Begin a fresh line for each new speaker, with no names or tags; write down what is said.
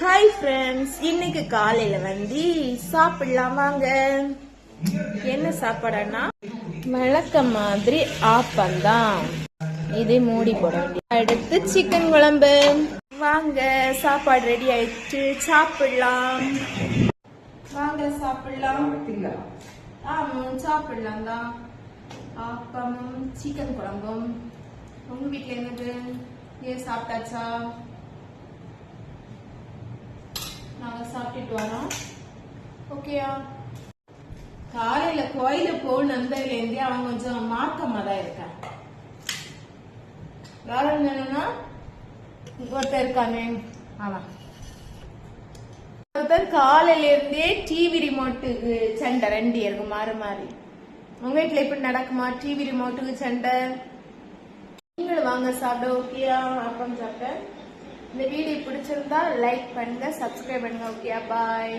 Hi friends இன்னைக்கு காலையில வந்து சாப்பிடலாம் வாங்க. என்ன சாப்பாடுன்னா? மிளக்க மாதிரி ஆப்பந்தான் இதை மூடி போட வேண்டிய அடுத்து சிக்கன் குழம்பு. வாங்க சாப்பாடு ரெடி ஆயிடுச்சு சாப்பிடலாம். வாங்க சாப்பிடலாம். ஆமாம் சாப்பிடலாம் தான். ஆப்பமும் சிக்கன் குழம்பும். உங்க வீட்டுல என்னது? ஏன் சாப்பிட்டாச்சா? சாப்பிட்டுட்டு வரோம். ஓகேயா காலையில கோயில போன இருந்தே அவன் கொஞ்சம் மாக்கமா தான் இருக்கான். வேற என்னன்னா ஒருத்தர் இருக்கானே அவன் ஒருத்தர் காலையில இருந்தே டிவி ரிமோட்டுக்கு சண்டை ரெண்டு இருக்கு மாறி மாறி. உங்க வீட்டுல எப்படி நடக்குமா? டிவி ரிமோட்டுக்கு சண்டை? நீங்களும் வாங்க சாப்பிட ஓகேயா அப்பம் சாப்பிட்டேன் இந்த வீடியோ பிடிச்சிருந்தா லைக் பண்ணுங்க சப்ஸ்கிரைப் பண்ணுங்க ஓகேயா பாய்